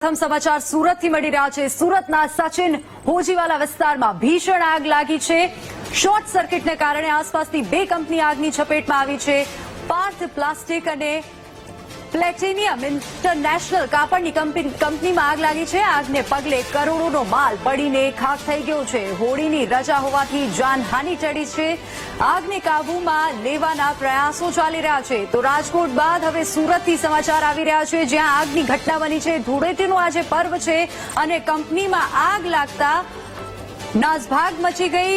પ્રથમ સમાચાર સુરતથી મળી રહ્યા છે. સુરતના સચિન હોજીવાલા વિસ્તારમાં ભીષણ આગ લાગી છે. શોર્ટ સર્કિટને કારણે આસપાસની બે કંપની આગની ચપેટમાં આવી છે. પાર્થ પ્લાસ્ટિક અને પ્લેટિનિયમ ઇન્ટરનેશનલ કાપડની કંપની- કંપનીમાં આગ લાગી છે. આગને પગલે કરોડોનો માલ પડીને ખાખ થઈ ગયો છે. હોળીની રજા હોવાથી જાનહાની ચડી છે. આગને કાબૂમાં લેવાના પ્રયાસો ચાલી રહ્યા છે. તો રાજકોટ બાદ હવે સુરતથી સમાચાર આવી રહ્યા છે. જ્યાં આગની ઘટના બની છે. ધૂળેટીનું આજે પર્વ છે અને કંપનીમાં આગ લાગતા નાસભાગ મચી ગઈ.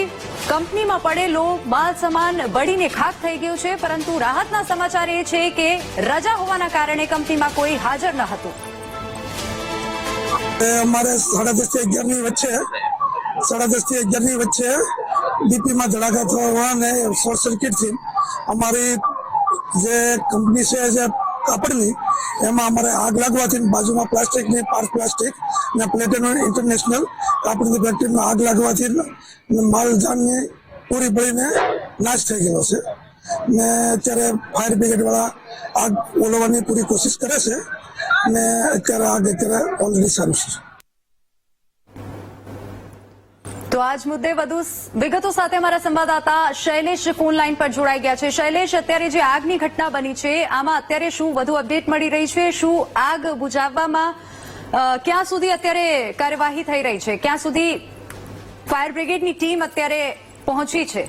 કંપનીમાં પડેલો માલ સામાન બળીને ખાક થઈ ગયો છે, પરંતુ રાહતના સમાચાર એ છે કે રજા હોવાના કારણે કંપનીમાં કોઈ હાજર ન હતું. અમારે સાડા દસથી અગિયારની વચ્ચે, સાડા દસથી અગિયારની વચ્ચે ડીપીમાં ધડાકા થવા હોવાને શોર્ટ સર્કિટથી અમારી જે કંપની છે, જે કાપડની, એમાં અમારે આગ લાગવાથી બાજુમાં પ્લાસ્ટિકની, પાર્ક પ્લાસ્ટિક ને પ્લેટિનમ ઇન્ટરનેશનલ કાપડની ફેક્ટરીમાં આગ લાગવાથી માલ જાનની પૂરી પડીને નાશ થઈ ગયો છે. ને અત્યારે ફાયર બ્રિગેડ વાળા આગ ઓલવવાની પૂરી કોશિશ કરે છે ને અત્યારે આગ અત્યારે ઓલરેડી સારું છે. તો આજ મુદ્દે વધુ વિગતો સાથે અમારા સંવાદદાતા શૈલેષ ફોન લાઈન પર જોડાઈ ગયા છે. શૈલેષ અત્યારે જે આગની ઘટના બની છે આમાં અત્યારે શું વધુ અપડેટ મળી રહી છે? શું આગ બુઝાવવામાં અ, ક્યાં સુધી અત્યારે કાર્યવાહી થઈ રહી છે? ક્યાં સુધી ફાયર બ્રિગેડની ટીમ અત્યારે પહોંચી છે?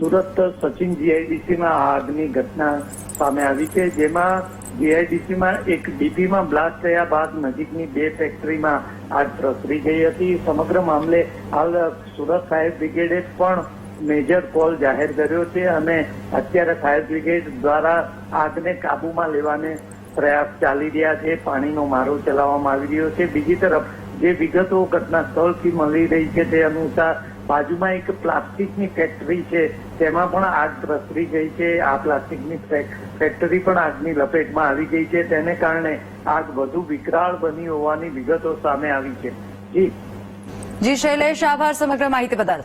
સુરત સચિન જીઆઈડીસીમાં આગની ઘટના સામે આવી છે, જેમાં જીઆઈડીસીમાં એક ડીપીમાં બ્લાસ્ટ થયા બાદ નજીકની બે ફેક્ટરીમાં આગ પ્રસરી ગઈ હતી. સમગ્ર મામલે હાલ સુરત ફાયર બ્રિગેડે પણ મેજર કોલ જાહેર કર્યો છે અને અત્યારે ફાયર બ્રિગેડ દ્વારા આગને કાબુમાં લેવાને પ્રયાસ ચાલી રહ્યા છે. પાણીનો મારો ચલાવવામાં આવી રહ્યો છે. બીજી તરફ, જે વિગતો ઘટના સ્થળથી મળી રહી છે તે અનુસાર બાજુમાં એક પ્લાસ્ટિકની ફેક્ટરી છે. તેમાં પણ આગ પ્રસરી ગઈ છે. આ પ્લાસ્ટિકની ફેક- ફેક્ટરી પણ આગની લપેટમાં આવી ગઈ છે. તેને કારણે આગ વધુ વિકરાળ બની હોવાની વિગતો સામે આવી છે. જી. જી, શૈલેષ, આભાર. સમગ્ર માહિતી બદલ.